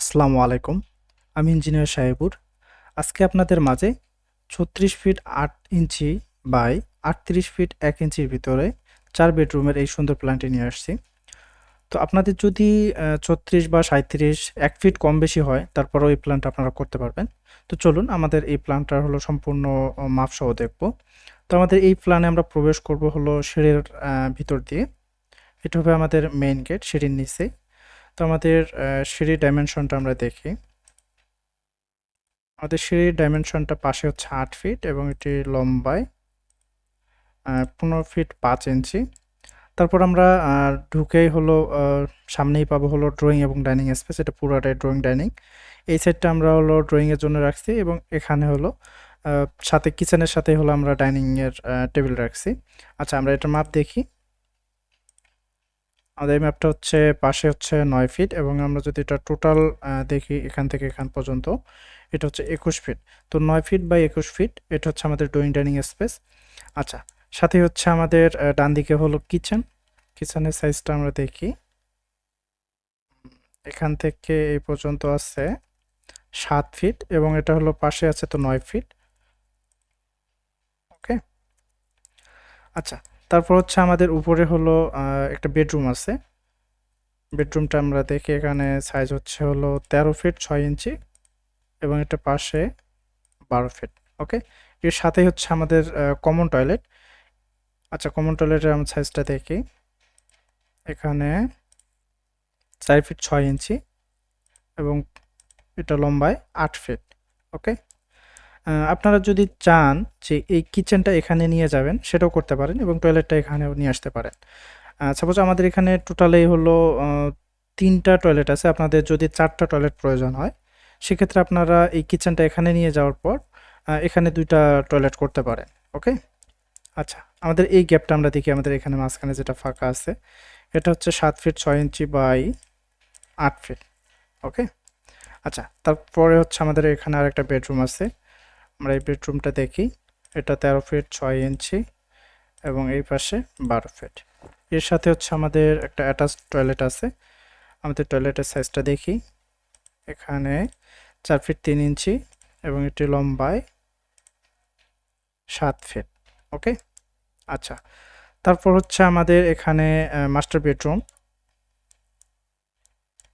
আসসালামু আলাইকুম। আমি ইঞ্জিনিয়ার সাহেবুর। আজকে আপনাদের মাঝে ছত্রিশ ফিট আট ইঞ্চি বাই আটত্রিশ ফিট এক ইঞ্চির ভিতরে চার বেডরুমের এই সুন্দর প্ল্যানটি নিয়ে আসছি। তো আপনাদের যদি ছত্রিশ বা সাঁত্রিশ এক ফিট কম বেশি হয়, তারপরেও এই প্ল্যানটা আপনারা করতে পারবেন। তো চলুন, আমাদের এই প্ল্যানটার হলো সম্পূর্ণ মাপসহ দেখব। তো আমাদের এই প্ল্যানে আমরা প্রবেশ করব হলো সিঁড়ির ভিতর দিয়ে। এটা হবে আমাদের মেইন গেট সিঁড়ির নিচে। তো আমাদের সিঁড়ির ডাইমেনশনটা আমরা দেখি। আমাদের সিঁড়ির ডাইমেনশনটা পাশে হচ্ছে আট ফিট এবং এটি লম্বায় পনেরো ফিট পাঁচ ইঞ্চি তারপর আমরা ঢুকেই হলো সামনেই পাবো হলো ড্রয়িং এবং ডাইনিং স্পেস এটা পুরোটাই ড্রয়িং ডাইনিং এই সাইডটা আমরা হলো ড্রয়িংয়ের জন্য রাখছি এবং এখানে হলো সাথে কিচেনের সাথে হলো আমরা ডাইনিংয়ের টেবিল রাখছি। আচ্ছা আমরা এটার মাপ দেখি। আমাদের এই ম্যাপটা হচ্ছে পাশে হচ্ছে নয় ফিট এবং আমরা যদি এটা টোটাল দেখি এখান থেকে এখান পর্যন্ত, এটা হচ্ছে একুশ ফিট তো নয় ফিট বাই একুশ ফিট এটা হচ্ছে আমাদের ডোয়িং ডাইনিং স্পেস আচ্ছা সাথে হচ্ছে আমাদের ডান দিকে হলো কিচেন কিচেনের সাইজটা আমরা দেখি। এখান থেকে এই পর্যন্ত আছে সাত ফিট এবং এটা হলো পাশে আছে তো নয় ফিট ওকে আচ্ছা তারপর হচ্ছে আমাদের উপরে হলো একটা বেডরুম আছে। বেডরুমটা আমরা দেখি এখানে সাইজ হচ্ছে হলো তেরো ফিট ছয় ইঞ্চি এবং এটা পাশে বারো ফিট ওকে এর সাথে হচ্ছে আমাদের কমন টয়লেট আচ্ছা কমন টয়লেটের আমরা সাইজটা দেখি। এখানে চার ফিট ছয় ইঞ্চি এবং এটা লম্বায় আট ফিট ওকে আপনারা যদি চান যে এই কিচেনটা এখানে নিয়ে যাবেন, সেটাও করতে পারেন এবং টয়লেটটা এখানেও নিয়ে আসতে পারেন। সাপোজ আমাদের এখানে টোটালেই হলো তিনটা টয়লেট আছে। আপনাদের যদি চারটা টয়লেট প্রয়োজন হয়, সেক্ষেত্রে আপনারা এই কিচেনটা এখানে নিয়ে যাওয়ার পর এখানে দুইটা টয়লেট করতে পারেন ওকে আচ্ছা আমাদের এই গ্যাপটা আমরা দেখি আমাদের এখানে মাঝখানে যেটা ফাঁকা আছে। এটা হচ্ছে সাত ফিট ছয় ইঞ্চি বাই আট ফিট ওকে আচ্ছা তারপরে হচ্ছে আমাদের এখানে আরেকটা বেডরুম আছে। আমরা এই বেডরুমটা দেখি। এটা তেরো ফিট ছয় ইঞ্চি এবং এই পাশে বারো ফিট এর সাথে হচ্ছে আমাদের একটা অ্যাটাচ টয়লেট আছে। আমাদের টয়লেটের সাইজটা দেখি। এখানে চার ফিট তিন ইঞ্চি এবং এটি লম্বায় সাত ফিট ওকে আচ্ছা তারপর হচ্ছে আমাদের এখানে মাস্টার বেডরুম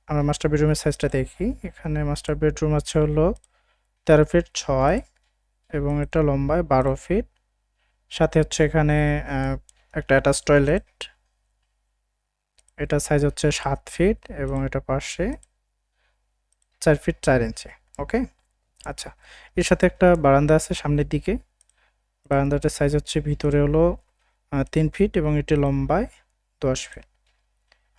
আমরা মাস্টার বেডরুমের সাইজটা দেখি। এখানে মাস্টার বেডরুম আছে হলো তেরো ফিট ছয় এবং এটা লম্বায় বারো ফিট। সাথে হচ্ছে এখানে একটা অ্যাটাচ টয়লেট এটা সাইজ হচ্ছে সাত ফিট এবং এটা পাশে চার ফিট চার ইঞ্চি ওকে আচ্ছা এর সাথে একটা বারান্দা আছে সামনের দিকে। বারান্দাটার সাইজ হচ্ছে ভিতরে হলো তিন ফিট এবং এটি লম্বায় দশ ফিট।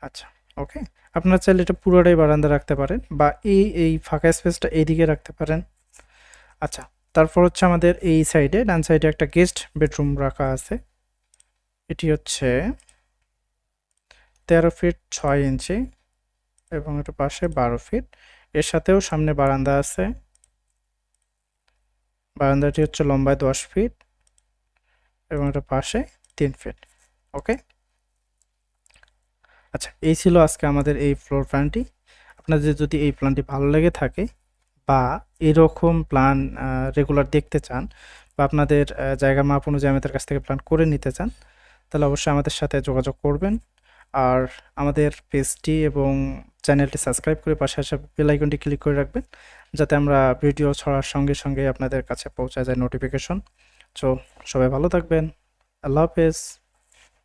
আচ্ছা ওকে আপনারা চাইলে এটা পুরোটাই বারান্দা রাখতে পারেন বা এই এই ফাঁকা স্পেসটা এইদিকে রাখতে পারেন। আচ্ছা তারপর হচ্ছে আমাদের এই সাইডে ডান সাইডে একটা গেস্ট বেডরুম রাখা আছে। এটি হচ্ছে তেরো ফিট ছয় ইঞ্চি এবং এটা পাশে বারো ফিট। এর সাথেও সামনে বারান্দা আছে। বারান্দাটি হচ্ছে লম্বায় দশ ফিট এবং এটা পাশে তিন ফিট। ওকে? আচ্ছা এই ছিল আজকে আমাদের এই ফ্লোর প্ল্যানটি। আপনাদের যদি এই প্ল্যানটি ভালো লেগে থাকে বা এরকম প্ল্যান রেগুলার দেখতে চান বা আপনাদের জায়গা মাপ অনুযায়ী আমাদের কাছ থেকে প্ল্যান করে নিতে চান, তাহলে অবশ্যই আমাদের সাথে যোগাযোগ করবেন। আর আমাদের পেজটি এবং চ্যানেলটি সাবস্ক্রাইব করে পাশে আসা বেল আইকনটি ক্লিক করে রাখবেন, যাতে আমরা ভিডিও ছড়ার সঙ্গে সঙ্গে আপনাদের কাছে পৌঁছে যায় নোটিফিকেশন তো সবাই ভালো থাকবেন। আল্লাহ হাফেজ।